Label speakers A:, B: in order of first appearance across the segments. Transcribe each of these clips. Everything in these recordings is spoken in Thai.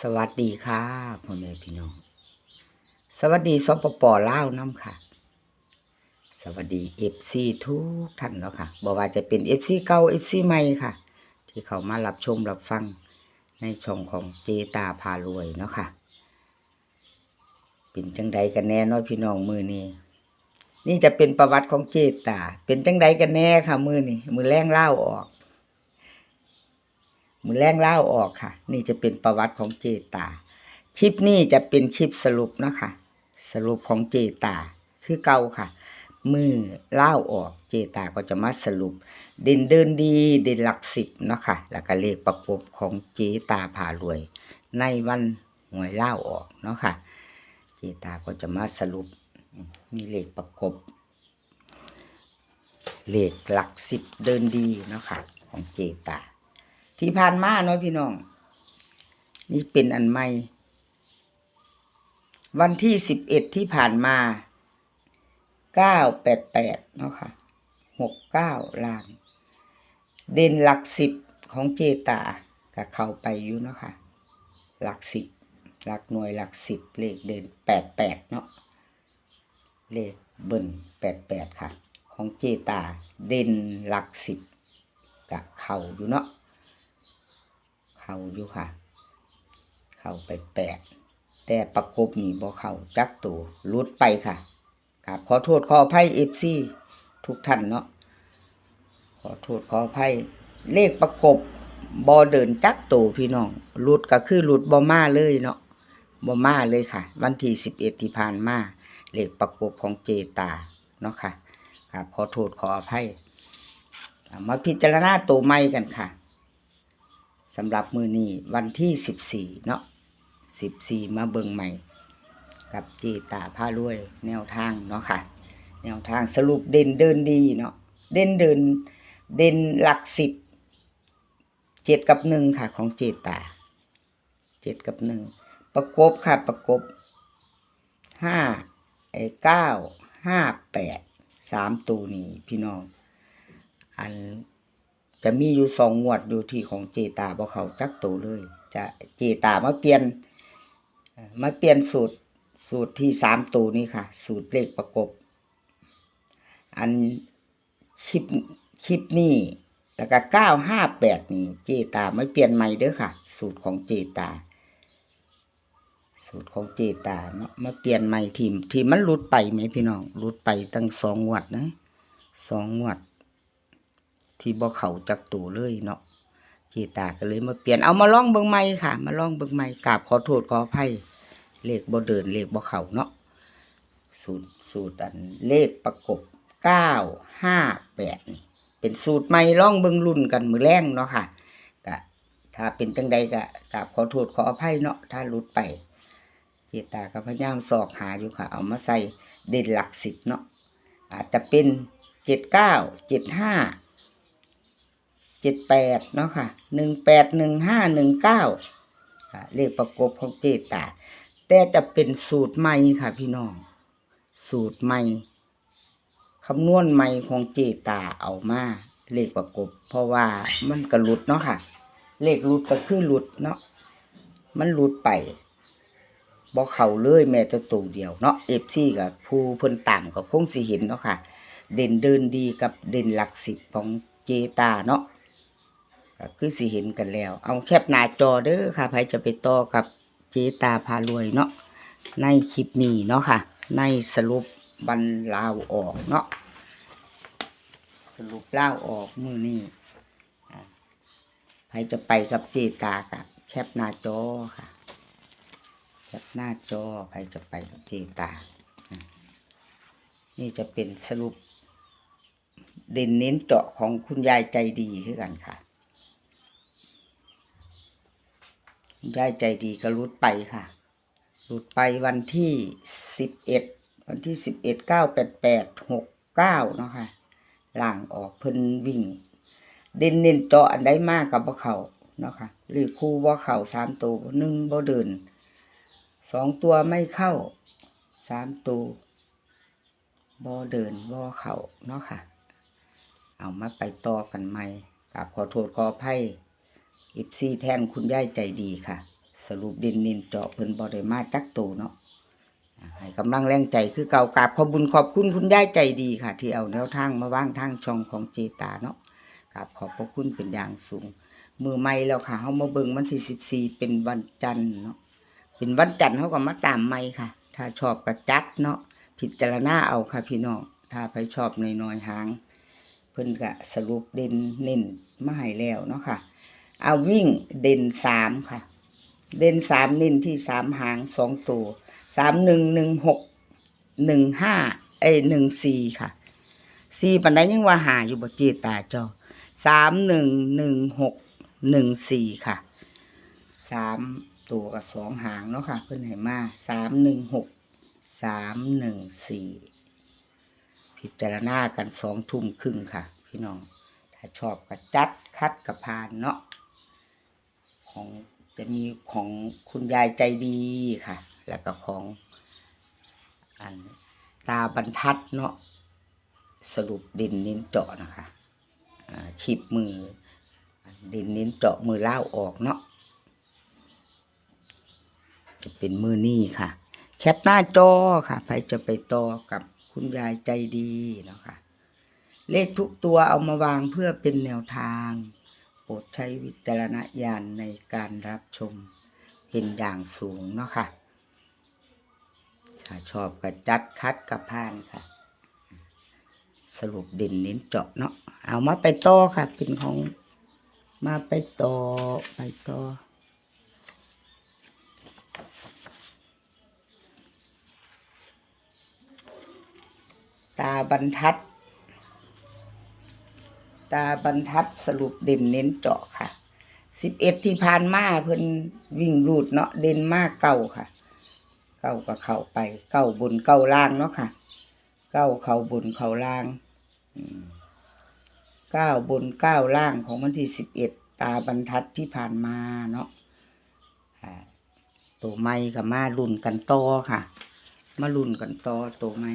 A: สวัสดีค่ะพ่อแม่พี่น้อง สวัสดีสปปลาวน้ำค่ะ สวัสดีเอฟซีทุกท่านเนาะค่ะบอกว่าจะเป็นเอฟซีเก่าเอฟซีใหม่ค่ะ ที่เขามารับชมรับฟังในช่องของเจตาพารวยเนาะค่ะ เป็นจังใดกันแน่น้อยพี่น้องมือนี้นี่จะเป็นประวัติของเจตา เป็นจังใดกันแน่ค่ะมือนี้มือแรงเล่าออก มือแรงเล่าออกค่ะ นี่จะเป็นประวัติของเจตาคลิปนี้จะเป็นคลิปสรุปเนาะคะสรุปของเจตาคือเก่าค่ะ มือเล่าออกเจตาก็จะมาสรุป เด่นเดินดีเด่นหลักสิบเนาะค่ะ แล้วก็เลขประกบของเจตาผ่ารวย ในวันหวยเล่าออกเนาะค่ะ เจตาก็จะมาสรุป มีเลขประกบ เลขหลักสิบเดินดีเนาะค่ะ ของเจตา ที่ผ่านมาเนาะพี่น้อง นี่เป็นอันใหม่ วันที่สิบเอ็ดที่ผ่านมาเก้าแปดแปดเนาะค่ะหกเก้าลางเด่นหลักสิบของเจตาก็เขาไปอยู่เนาะค่ะ หลักสิบหลักหน่วยหลักสิบเลขเด่นแปดแปดเนาะเลขเบิ่นแปดแปดค่ะ ของเจตาเด่นหลักสิบกับเขาอยู่เนาะ เข้าอยู่ค่ะ เข้าไปแปดแต่ประกบนี่บ่เข้าจักตัวลุดไปค่ะครับขอโทษขออภัยเอฟซีทุกท่านเนาะขอโทษขออภัยเลขประกบบ่เดินจักตัวพี่น้องลุดก็คือลุดบ่มาเลยเนาะบ่มาเลยค่ะ วันที่สิบเอ็ดที่ผ่านมาเลขประกบของเจตาเนาะค่ะครับขอโทษขออภัยมาพิจารณาตัวใหม่กันค่ะ สำหรับมือนี้วันที่สิบสี่เนาะสิบสี่มาเบิงใหม่ กับจีตาผ้ารวย แนวทางเนาะค่ะ แนวทางสรุปเด่นเดินดีเนาะเด่นเดินเด่นหลักสิบเจ็ดกับหนึ่งค่ะ ของเจตาเจ็ดกับหนึ่งประกบค่ะประกบห้าไอ้เก้าห้าแปดสามตัวนี้พี่น้อง อัน จะมีอยู่สองงวดอยู่ที่ของเจตาบ่เขาจักโตวเลย จะเจตามาเปลี่ยนเอ่อมาเปลี่ยนสูตรสูตรที่สามตัวนี้ค่ะ สูตรเลขประกบ อันคลิปคลิปนี้แล้วก็เก้าห้าแปดนี่เจตาไม่เปลี่ยนใหม่เด้อค่ะ สูตรของเจตา สูตรของเจตามามาเปลี่ยนใหม่ทีมทีมมันหลุดไปไหมพี่น้องหลุดไปตั้งสองงวดนะสองงวด ที่บ่เขาจักตัวเลยเนาะเจตาก็เลยมาเปลี่ยนเอามาลองเบิ่งใหม่ค่ะ มาลองเบิ่งใหม่กราบขอโทษขออภัยเลขบ่เดินเลขบ่เขาเนาะสูตรสูตรอันเลขประกบเก้าห้าแปดนี่เป็นสูตรใหม่ลองเบิ่งรุ่นกันมือแรงเนาะค่ะก็ถ้าเป็นจังใดก็กราบขอโทษขออภัยเนาะถ้าหลุดไปเจตาก็พยายามสอกหาอยู่ค่ะ เอามาใส่เด่นหลักสิบเนาะอาจจะเป็นเจ็ดเก้าเจ็ดห้า เจ็ดแปดเนาะค่ะหนึ่งแปดหนึ่งห้าหนึ่งเก้าเลขประกบของเจตาแต่จะเป็นสูตรใหม่ค่ะ พี่น้อง สูตรใหม่คำนวณใหม่ของเจตาเอามาเลขประกบ เพราะว่ามันกระลุดเนาะค่ะ เลขหลุดก็คือหลุดเนาะมันหลุดไปบ่เขาเลยแม้แต่ตัวเดียวเนาะเอฟซีกับผู้เพิ่นตามก็คงสิเห็นเนาะค่ะ เด่นเดินดีกับเด่นหลักสิบของเจตาเนาะ ก็คือสิเห็นกันแล้ว เอาแคปหน้าจอเด้อค่ะใครจะไปต่อกับเจตาพารวยเนาะในคลิปนี้เนาะค่ะ ในสรุปบันลาวออกเนาะสรุปเลาออกมือนี้อ่าใครจะไปกับเจตากับแคปหน้าจอค่ะแคปหน้าจอใครจะไปกับเจตาอ่านี่จะเป็นสรุปเด่นเน้นเจาะของคุณยายใจดีคือกันค่ะ คุณ ยายใจดีก็รุดไปค่ะ รุดไปวันที่สิบเอ็ดวันที่สิบเอ็ดเก้าแปดแปดหกเก้าเนาะค่ะล่างออกเพิ่นวิ่ง เด่นเน้นเจาะอันใดมากกับบ่เขาเนาะค่ะหรือคู่บ่เข่าสามตัวหนึ่งบ่เดินสองตัวไม่เข้าสามตัวบ่เดินบ่เข่าเนาะค่ะ เอามาไปต่อกันใหม่กับขอโทษขออภัย อิฟซีแทนคุณยายใจดีค่ะ สรุปเด่นเน้นเจาะเพิ่นบ่ได้มาจักโตเนาะให้กำลังแรงใจคือเก่ากราบขอบบุญขอบคุณคุณยายใจดีค่ะ ที่เอาแนวทางมาว่างทางช่องของเจตาเนาะกราบขอบพระคุณเป็นอย่างสูง มือใหม่แล้วค่ะเฮามาเบิ่งวันที่14เป็นวันจันทร์เนาะเป็นวันจันทร์เฮาก็มาตามใหม่ค่ะ ถ้าชอบก็จัดเนาะพิจารณาเอาค่ะพี่น้องถ้าใครชอบในน้อยหาง เพิ่นก็สรุปเด่นเน้นมาให้แล้วเนาะค่ะ เอาวิ่งเด่นสามค่ะ เด่นสามเน้นที่สามหางสองตัวสามหนึ่งหนึ่งหกหนึ่งห้าเอ้หนึ่งสี่ค่ะสี่ปันไดยังว่าหาอยู่บ่เจตาจอสามหนึ่งหนึ่งหกหนึ่งสี่ค่ะสามตัวกับสองหางเนาะค่ะ เพิ่อนให้มาสามหนึ่งหกสามหนึ่งสี่พิจารณากันสองทุ่มครึ่งค่ะ พี่น้อง ถ้าชอบก็จัดคัดกับพานเนาะ ของจะมีของคุณยายใจดีค่ะ แล้วก็ของอันตาบรรทัดเนาะสรุปเด่นเน้นเจาะนะคะขีบมือเด่นเน้นเจาะมือเล่าออกเนาะจะเป็นมือนี่ค่ะ แคปหน้าจอค่ะใครจะไปต่อกับคุณยายใจดีเนาะค่ะเลขทุกตัวเอามาวางเพื่อเป็นแนวทาง โปรดใช้วิจารณญาณในการรับชมเป็นอย่างสูงเนาะค่ะถ้าชอบก็จัดคัดกับพานค่ะ สรุปเด่นเน้นเจาะเนาะเอามาไปต่อค่ะ เป็นของมาไปต่อไปต่อตาบรรทัด ตาบรรทัดสรุปเด่นเน้นเจาะค่ะสิบเอ็ดที่ผ่านมาเพิ่นวิ่งรูดเนาะเด่นมากเก้าค่ะ เก้าก็เข้าไป เก้าบนเก้าล่างเนาะค่ะ เก้าเข้าบนเข้าล่างเก้าบนเก้าล่างของวันที่สิบเอ็ดตาบรรทัดที่ผ่านมาเนาะตัวไม้กับมาลุ่นกันต่อค่ะ มาลุ่นกันต่อตัวไม้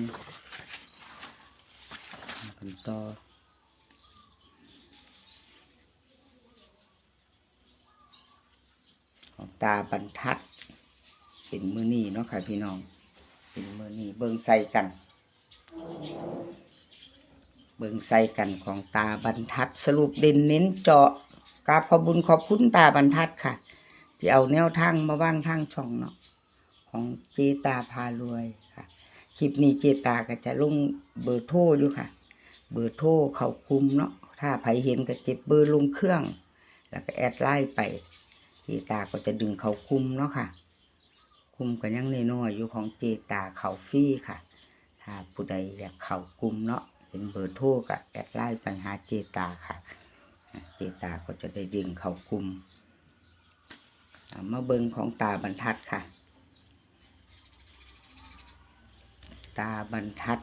A: กันต่อ ของ ตาบรรทัด เป็นมือนี่เนาะค่ะพี่น้อง เป็นมือนี่เบิ่งใส่กัน เบิ่งใส่กันของตาบรรทัด สรุปเด่นเน้นเจาะกราบขอบุญขอบคุณตาบรรทัดค่ะ ที่เอาแนวทางมาว่างทางช่องเนาะของเจตาพารวยค่ะคลิปนี้เจตาก็จะลงเบอร์โทรอยู่ค่ะ เบอร์โทรเขาคุมเนาะถ้าใครเห็นก็เจ็บเบอร์ลงเครื่อง แล้วก็แอดไลน์ไป จตาก็จะดึงเขาคุมเนาะค่ะ คุมกันยังใน้อยอยู่ของเจตาเขาฟรีค่ะ ถ้าผู้ใดอยากเขาคุมเนาะเห็นเบอร์โทรก็แอดไลน์ไปหาเจตาค่ะ เจตาก็จะได้ดึงเขาคุมมาเบิงของตาบรรทัดค่ะ ตาบรรทัด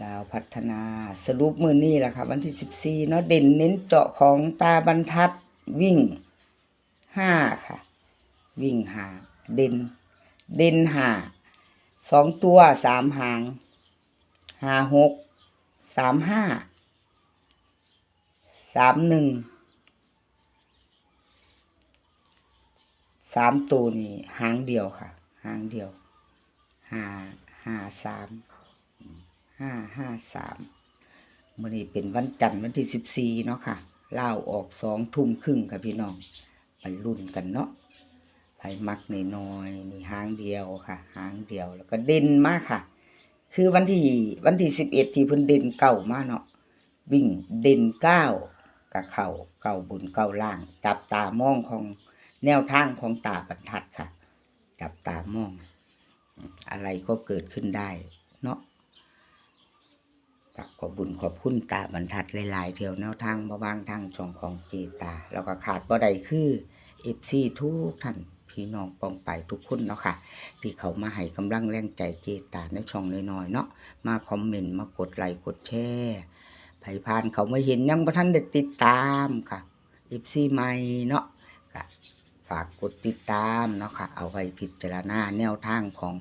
A: ดาวพัฒนาสรุปมือนี่แหละค่ะ วันที่สิบสี่เนาะเด่นเน้นเจาะของตาบรรทัดวิ่งห้าค่ะ วิ่งหาเด่นเด่นหาสองตัวสามหางหาหกสามห้าสามหนึ่งสามตัวนี่หางเดียวค่ะ หางเดียวหาหาสาม ห้าห้าสามมื่อนี้เป็นวันจันทร์วันที่สิบสี่เนาะค่ะเล่าออกสองทุ่มครึ่งค่ะพี่น้องไปรุ่นกันเนาะไผมักนน้อยนี่หางเดียวค่ะ หางเดียวแล้วก็เด่นมากค่ะ คือวันที่วันที่สิบเอ็ดที่เพิ่นเด่นเก่ามากเนาะวิ่งเด่นเก้ากับเข่าเก่าบุญเก่าล่าง จับตามองของแนวทางของตาบรรทัดค่ะ จับตามอง อะไรก็เกิดขึ้นได้ กับขอบบุญขอบคุณตาบรรทัดหลายๆเที่ยวแนวทางมาวางทางช่องของเจตา แล้วก็ขาดบ่ได้คือเอฟซีทุกท่านพี่น้องปองไปทุกคนเนาะค่ะ ที่เขามาให้กำลังแรงใจเจตาในช่องน้อยๆเนาะมาคอมเมนต์มากดไลค์กดแชร์ไผพานเขาไม่เห็นยังบ่ทันได้ติดตามค่ะเอฟซีใหม่เนาะก็ฝากกดติดตามเนาะค่ะเอาไว้พิจารณาแนวทางของ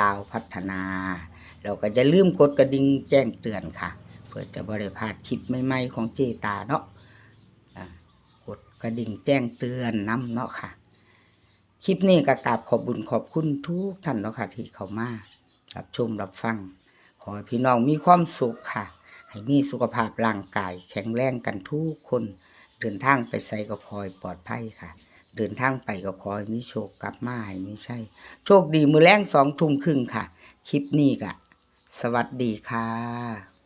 A: ลาวพัฒนา เราก็จะลืมกดกระดิ่งแจ้งเตือนค่ะ เพื่อจะบริพลาดคลิปใหม่ๆของเจตาเนาะกดกระดิ่งแจ้งเตือนน้ำเนาะค่ะ คลิปนี้ก็กราบขอบบุญขอบคุณทุกท่านเนาะค่ะที่เข้ามารับชมรับฟัง ขอให้พี่น้องมีความสุขค่ะ ให้มีสุขภาพร่างกายแข็งแรงกันทุกคน เดินทางไปใส่ก็คอยปลอดภัยค่ะเดินทางไปก็คอยมีโชคกลับมาให้ไม่ใช่ โชคดีมือแรงสองทุ่มครึ่งค่ะ คลิปนี้ก็ สวัสดีค่ะ